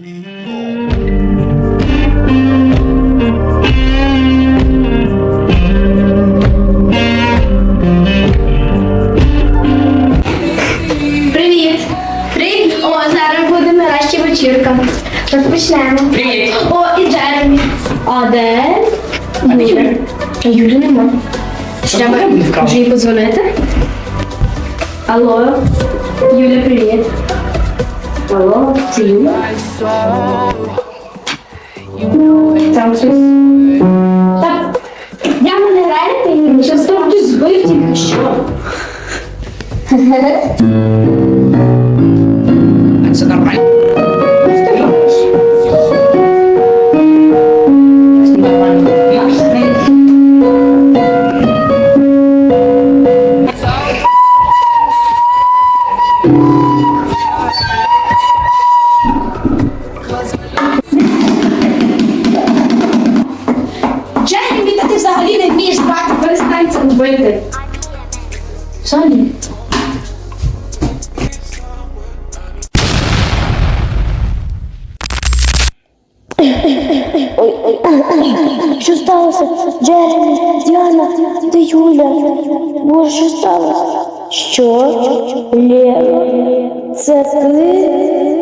Привіт! Привіт! О, зараз буде нарешті вечірка. Розпочнемо. Привіт. О, і Джеремі. А де? Юля? А Юлі нема. Треба може їй подзвонити? Алло, Юля, привіт. You. Там щось. Так, я мене граєте, Юля, що там хтось збив тільки що. Перестань це робити. Що сталося? Джеремі, Діана, де Юля? Боже, що сталося? Що? Лєва, це ти?